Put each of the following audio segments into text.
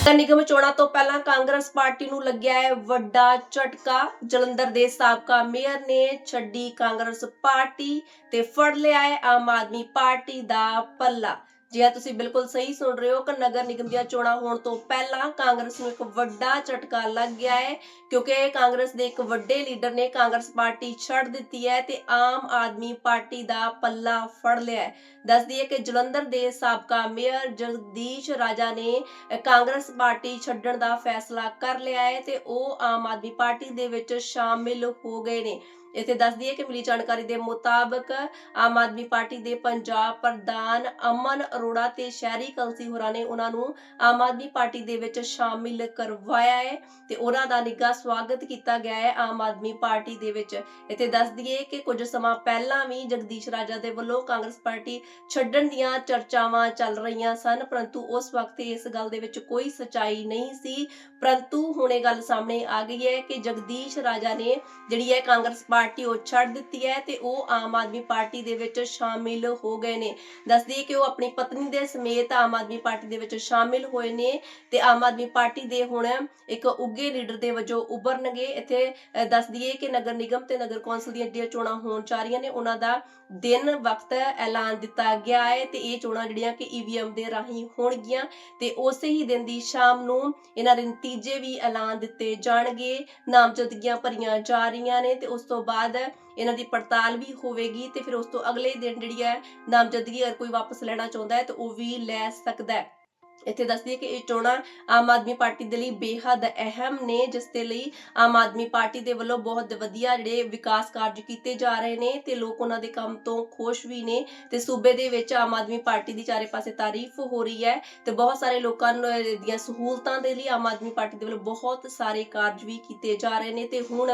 ਨਗਰ ਨਿਗਮ ਚੋਣਾਂ ਤੋਂ ਪਹਿਲਾਂ ਕਾਂਗਰਸ ਪਾਰਟੀ ਨੂੰ ਲੱਗਿਆ ਹੈ ਵੱਡਾ ਝਟਕਾ। ਜਲੰਧਰ ਦੇ ਸਾਬਕਾ ਮੇਅਰ ਨੇ ਛੱਡੀ ਕਾਂਗਰਸ ਪਾਰਟੀ ਤੇ ਫੜ ਲਿਆ ਹੈ ਆਮ ਆਦਮੀ ਪਾਰਟੀ ਦਾ ਪੱਲਾ। ਜੀ ਹਾਂ ਤੁਸੀਂ ਬਿਲਕੁਲ ਸਹੀ ਸੁਣ ਰਹੇ ਹੋ ਕਿ ਨਗਰ ਨਿਗਮ ਦੀਆਂ ਚੋਣਾਂ ਹੋਣ ਤੋਂ ਪਹਿਲਾਂ ਕਾਂਗਰਸ ਨੂੰ ਇੱਕ ਵੱਡਾ ਝਟਕਾ ਲੱਗ ਗਿਆ ਹੈ, ਕਿਉਂਕਿ ਕਾਂਗਰਸ ਦੇ ਇੱਕ ਵੱਡੇ ਲੀਡਰ ਨੇ ਕਾਂਗਰਸ ਪਾਰਟੀ ਛੱਡ ਦਿੱਤੀ ਹੈ ਤੇ ਆਮ ਆਦਮੀ ਪਾਰਟੀ ਦਾ ਪੱਲਾ ਫੜ ਲਿਆ ਹੈ। ਦੱਸ ਦਈਏ ਕਿ ਜਲੰਧਰ ਦੇ ਸਾਬਕਾ ਮੇਅਰ ਜਗਦੀਸ਼ ਰਾਜਾ ਨੇ ਕਾਂਗਰਸ ਪਾਰਟੀ ਛੱਡਣ ਦਾ ਫੈਸਲਾ ਕਰ ਲਿਆ ਹੈ ਤੇ ਉਹ ਆਮ ਆਦਮੀ ਪਾਰਟੀ ਦੇ ਵਿੱਚ ਸ਼ਾਮਿਲ ਹੋ ਗਏ ਨੇ। ਇੱਥੇ ਦੱਸ ਦਈਏ ਕਿ ਮਿਲੀ ਜਾਣਕਾਰੀ ਦੇ ਮੁਤਾਬਕ ਆਮ ਆਦਮੀ ਪਾਰਟੀ ਦੇ ਪੰਜਾਬ ਪ੍ਰਧਾਨ ਅਮਨ ਅਰੋੜਾ ਤੇ ਸ਼ਹਿਰੀ ਕਲਸੀ ਹੋਰਾਂ ਨੇ ਉਹਨਾਂ ਨੂੰ ਆਮ ਆਦਮੀ ਪਾਰਟੀ ਦੇ ਵਿੱਚ ਸ਼ਾਮਿਲ ਕਰਵਾਇਆ ਹੈ ਤੇ ਉਹਨਾਂ ਦਾ ਨਿੱਘਾ ਸਵਾਗਤ ਕੀਤਾ ਗਿਆ ਹੈ ਆਮ ਆਦਮੀ ਪਾਰਟੀ ਦੇ ਵਿੱਚ। ਇੱਥੇ ਦੱਸ ਦਈਏ ਕਿ ਕੁਝ ਸਮਾਂ ਪਹਿਲਾਂ ਵੀ ਜਗਦੀਸ਼ ਰਾਜਾ ਦੇ ਵੱਲੋਂ ਕਾਂਗਰਸ ਪਾਰਟੀ ਛੱਡਣ ਦੀਆਂ ਚਰਚਾਵਾਂ ਚੱਲ ਰਹੀਆਂ ਸਨ, ਪਰੰਤੂ ਉਸ ਵਕਤ ਇਸ ਗੱਲ ਦੇ ਵਿੱਚ ਕੋਈ ਸਚਾਈ ਨਹੀਂ ਸੀ। ਪਰੰਤੂ ਹੁਣ ਇਹ ਗੱਲ ਸਾਹਮਣੇ ਆ ਗਈ ਹੈ ਕਿ ਜਗਦੀਸ਼ ਰਾਜਾ ਨੇ ਜਿਹੜੀ ਹੈ ਕਾਂਗਰਸ ਪਾਰਟੀ ਉਹ ਛੱਡ ਦਿੱਤੀ ਹੈ ਤੇ ਉਹ ਆਮ ਆਦਮੀ ਪਾਰਟੀ ਦੇ ਵਿੱਚ ਸ਼ਾਮਿਲ ਹੋ ਗਏ ਨੇ। ਦੱਸਦੀ ਕਿ ਉਹ ਆਪਣੀ ਪਤਨੀ ਦੇ ਸਮੇਤ ਆਮ ਆਦਮੀ ਪਾਰਟੀ ਦੇ ਵਿੱਚ ਸ਼ਾਮਿਲ ਹੋਏ ਨੇ ਤੇ ਆਮ ਆਦਮੀ ਪਾਰਟੀ ਦੇ ਹੁਣ ਇੱਕ ਉੱਗੇ ਲੀਡਰ ਦੇ ਵਜੋਂ ਉੱਭਰਨਗੇ। ਇੱਥੇ ਦੱਸ ਦਈਏ ਕਿ ਨਗਰ ਨਿਗਮ ਤੇ ਨਗਰ ਕੌਂਸਲ ਦੀਆਂ ਜਿਹੜੀਆਂ ਚੋਣਾਂ ਹੋਣ ਜਾ ਰਹੀਆਂ ਨੇ, ਉਹਨਾਂ ਦਾ ਦਿਨ ਵਕਤ ਐਲਾਨ ਦਿੱਤਾ ਗਿਆ ਹੈ ਤੇ ਇਹ ਚੋਣਾਂ ਜਿਹੜੀਆਂ ਕਿ ਈਵੀਐਮ ਦੇ ਰਾਹੀਂ ਹੋਣਗੀਆਂ ਤੇ ਉਸੇ ਹੀ ਦਿਨ ਦੀ ਸ਼ਾਮ ਨੂੰ ਇਹਨਾਂ ਦੇ ਨਤੀਜੇ ਵੀ ਐਲਾਨ ਦਿੱਤੇ ਜਾਣਗੇ। ਨਾਮਜ਼ਦਗੀਆਂ ਭਰੀਆਂ ਜਾ ਰਹੀਆਂ ਨੇ ਤੇ ਉਸ ਤੋਂ ਬਾਅਦ ਇਹਨਾਂ ਦੀ ਪੜਤਾਲ ਵੀ ਹੋਵੇਗੀ ਤੇ ਫਿਰ ਉਸ ਤੋਂ ਅਗਲੇ ਦਿਨ ਜਿਹੜੀ ਹੈ ਨਾਮਜ਼ਦਗੀ ਅਗਰ ਕੋਈ ਵਾਪਸ ਲੈਣਾ ਚਾਹੁੰਦਾ ਹੈ ਤਾਂ ਉਹ ਵੀ ਲੈ ਸਕਦਾ ਹੈ। ਇੱਥੇ ਦੱਸਦੀ ਹੈ ਕਿ ਇਹ ਚੋਣਾਂ ਆਮ ਆਦਮੀ ਪਾਰਟੀ ਦੇ ਲਈ ਬੇਹੱਦ ਅਹਿਮ ਨੇ, ਜਿਸ ਦੇ ਲਈ ਆਮ ਆਦਮੀ ਪਾਰਟੀ ਦੇ ਵੱਲੋਂ ਬਹੁਤ ਵਧੀਆ ਜਿਹੜੇ ਵਿਕਾਸ ਕਾਰਜ ਕੀਤੇ ਜਾ ਰਹੇ ਨੇ ਤੇ ਲੋਕ ਉਹਨਾਂ ਦੇ ਕੰਮ ਤੋਂ ਖੁਸ਼ ਵੀ ਨੇ ਤੇ ਸੂਬੇ ਦੇ ਵਿੱਚ ਆਮ ਆਦਮੀ ਪਾਰਟੀ ਦੀ ਚਾਰੇ ਪਾਸੇ ਤਾਰੀਫ ਹੋ ਰਹੀ ਹੈ ਤੇ ਬਹੁਤ ਸਾਰੇ ਲੋਕਾਂ ਨੂੰ ਇਹ ਦੀਆਂ ਸਹੂਲਤਾਂ ਦੇ ਲਈ ਆਮ ਆਦਮੀ ਪਾਰਟੀ ਦੇ ਵੱਲੋਂ ਬਹੁਤ ਸਾਰੇ ਕਾਰਜ ਵੀ ਕੀਤੇ ਜਾ ਰਹੇ ਨੇ ਤੇ ਹੁਣ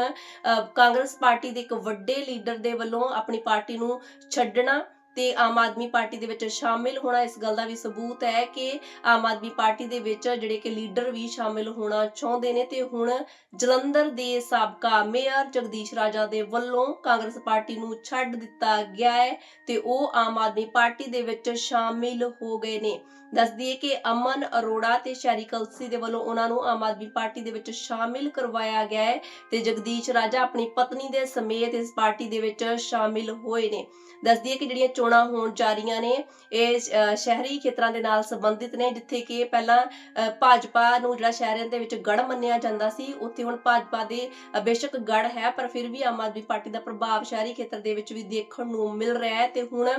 ਕਾਂਗਰਸ ਪਾਰਟੀ ਦੇ ਇੱਕ ਵੱਡੇ ਲੀਡਰ ਦੇ ਵੱਲੋਂ ਆਪਣੀ ਪਾਰਟੀ ਨੂੰ ਛੱਡਣਾ ਤੇ ਆਮ ਆਦਮੀ ਪਾਰਟੀ ਦੇ ਵਿੱਚ ਸ਼ਾਮਿਲ ਹੋਣਾ ਇਸ ਗੱਲ ਦਾ ਵੀ ਸਬੂਤ ਹੈ ਕਿ ਆਮ ਆਦਮੀ ਪਾਰਟੀ ਦੇ ਵਿੱਚ ਜਿਹੜੇ ਕਿ ਲੀਡਰ ਵੀ ਸ਼ਾਮਿਲ ਹੋਣਾ ਚਾਹੁੰਦੇ ਨੇ ਤੇ ਹੁਣ ਜਲੰਧਰ ਦੇ ਸਾਬਕਾ ਮੇਅਰ ਜਗਦੀਸ਼ ਰਾਜਾ ਦੇ ਵੱਲੋਂ ਕਾਂਗਰਸ ਪਾਰਟੀ ਨੂੰ ਛੱਡ ਦਿੱਤਾ ਗਿਆ ਹੈ ਤੇ ਉਹ ਆਮ ਆਦਮੀ ਪਾਰਟੀ ਦੇ ਵਿੱਚ ਸ਼ਾਮਿਲ ਹੋ ਗਏ ਨੇ। ਦੱਸ ਦਈਏ ਕਿ ਅਮਨ ਅਰੋੜਾ ਤੇ ਸ਼ੈਰੀ ਕਲਸੀ ਦੇ ਵੱਲੋਂ ਉਹਨਾਂ ਨੂੰ ਆਮ ਆਦਮੀ ਪਾਰਟੀ ਦੇ ਵਿੱਚ ਸ਼ਾਮਿਲ ਕਰਵਾਇਆ ਗਿਆ ਹੈ ਤੇ ਜਗਦੀਸ਼ ਰਾਜਾ ਆਪਣੀ ਪਤਨੀ ਦੇ ਸਮੇਤ ਇਸ ਪਾਰਟੀ ਦੇ ਵਿੱਚ ਸ਼ਾਮਿਲ ਹੋਏ ਨੇ। ਦੱਸ ਦਈਏ ਕਿ ਜਿਹੜੀਆਂ ਚੋਣਾਂ ਹੋਣ ਜਾ ਰਹੀਆਂ ਨੇ। ਇਹ ਸ਼ਹਿਰੀ ਖੇਤਰਾਂ ਦੇ ਨਾਲ ਸੰਬੰਧਿਤ ਨੇ ਜਿੱਥੇ ਕਿ ਪਹਿਲਾਂ ਭਾਜਪਾ ਨੂੰ ਜਿਹੜਾ ਸ਼ਹਿਰਾਂ ਦੇ ਵਿੱਚ ਗੜ ਮੰਨਿਆ ਜਾਂਦਾ ਸੀ ਉੱਥੇ ਹੁਣ ਭਾਜਪਾ ਦੇ ਬੇਸ਼ੱਕ ਗੜ ਹੈ ਪਰ ਫਿਰ ਵੀ ਆਮ ਆਦਮੀ ਪਾਰਟੀ ਦਾ ਪ੍ਰਭਾਵ ਸ਼ਹਿਰੀ ਖੇਤਰ ਦੇ ਵਿੱਚ ਵੀ ਦੇਖਣ ਨੂੰ ਮਿਲ ਰਿਹਾ ਹੈ। ਤੇ ਹੁਣ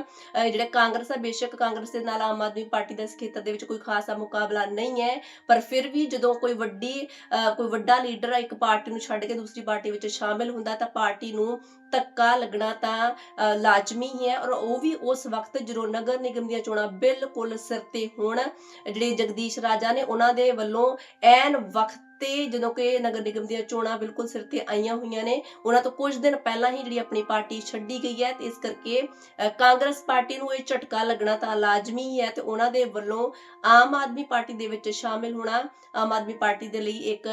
ਜਿਹੜਾ ਕਾਂਗਰਸ ਹੈ ਬੇਸ਼ੱਕ ਕਾਂਗਰਸ ਦੇ ਨਾਲ ਆਮ ਆਦਮੀ ਪਾਰਟੀ ਦਾ ਇਸ ਖੇਤਰ ਦੇ ਵਿੱਚ ਕੋਈ ਖਾਸਾ ਮੁਕਾਬਲਾ ਨਹੀਂ ਹੈ। ਪਰ ਫਿਰ ਵੀ ਜਦੋਂ ਕੋਈ ਵੱਡੀ ਅ, ਕੋਈ ਵੱਡਾ ਲੀਡਰ ਇੱਕ ਪਾਰਟੀ ਨੂੰ ਛੱਡ ਕੇ ਦੂਸਰੀ ਪਾਰਟੀ ਵਿੱਚ ਸ਼ਾਮਿਲ ਹੁੰਦਾ ਤਾਂ ਪਾਰਟੀ ਨੂੰ ਧੱਕਾ ਲੱਗਣਾ ਤਾਂ ਲਾਜ਼ਮੀ ਹੈ। ਔਰ ਉਹ ਵੀ ਉਸ ਵਕਤ ਜਦੋਂ ਨਗਰ ਨਿਗਮ ਦੀਆਂ ਚੋਣਾਂ ਬਿਲਕੁਲ ਸਿਰ ਤੇ ਹੋਣ, ਜਿਹੜੇ ਜਗਦੀਸ਼ ਰਾਜਾ ਨੇ ਉਹਨਾਂ ਦੇ ਵੱਲੋਂ ਐਨ ਵਕਤ ਤੇ ਜਦੋਂ ਕਿ ਨਗਰ ਨਿਗਮ ਦੀਆਂ ਚੋਣਾਂ ਬਿਲਕੁਲ ਸਿਰ ਤੇ ਆਈਆਂ ਹੋਈਆਂ ਨੇ, ਉਹਨਾਂ ਤੋਂ ਕੁਝ ਦਿਨ ਪਹਿਲਾਂ ਹੀ ਜਿਹੜੀ ਆਪਣੀ ਪਾਰਟੀ ਛੱਡੀ ਗਈ ਹੈ ਤੇ ਇਸ ਕਰਕੇ ਕਾਂਗਰਸ ਪਾਰਟੀ ਨੂੰ ਇਹ ਝਟਕਾ ਲੱਗਣਾ ਤਾਂ ਲਾਜ਼ਮੀ ਹੈ ਤੇ ਉਹਨਾਂ ਦੇ ਵੱਲੋਂ ਆਮ ਆਦਮੀ ਪਾਰਟੀ ਦੇ ਵਿੱਚ ਸ਼ਾਮਿਲ ਹੋਣਾ, ਆਮ ਆਦਮੀ ਪਾਰਟੀ ਦੇ ਲਈ ਇੱਕ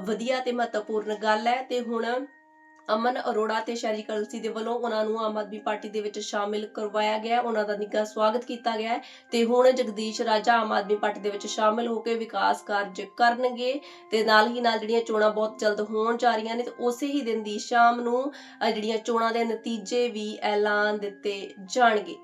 ਵਧੀਆ ਤੇ ਮਹੱਤਵਪੂਰਨ ਗੱਲ ਹੈ ਤੇ ਹੁਣ ਅਮਨ ਅਰੋੜਾ ਤੇ ਸ਼ੈਰੀ ਕਲਸੀ ਦੇ ਵੱਲੋਂ ਉਹਨਾਂ ਨੂੰ ਆਮ ਆਦਮੀ ਪਾਰਟੀ ਦੇ ਵਿੱਚ ਸ਼ਾਮਿਲ ਕਰਵਾਇਆ ਗਿਆ ਉਹਨਾਂ ਦਾ ਨਿੱਘਾ ਸਵਾਗਤ ਕੀਤਾ ਗਿਆ ਤੇ ਹੁਣ ਜਗਦੀਸ਼ ਰਾਜਾ ਆਮ ਆਦਮੀ ਪਾਰਟੀ ਦੇ ਵਿੱਚ ਸ਼ਾਮਿਲ ਹੋ ਕੇ ਵਿਕਾਸ ਕਾਰਜ ਕਰਨਗੇ ਤੇ ਨਾਲ ਹੀ ਨਾਲ ਜਿਹੜੀਆਂ ਚੋਣਾਂ ਬਹੁਤ ਜਲਦ ਹੋਣ ਜਾ ਰਹੀਆਂ ਨੇ ਤੇ ਉਸੇ ਹੀ ਦਿਨ ਦੀ ਸ਼ਾਮ ਨੂੰ ਜਿਹੜੀਆਂ ਚੋਣਾਂ ਦੇ ਨਤੀਜੇ ਵੀ ਐਲਾਨ ਦਿੱਤੇ ਜਾਣਗੇ।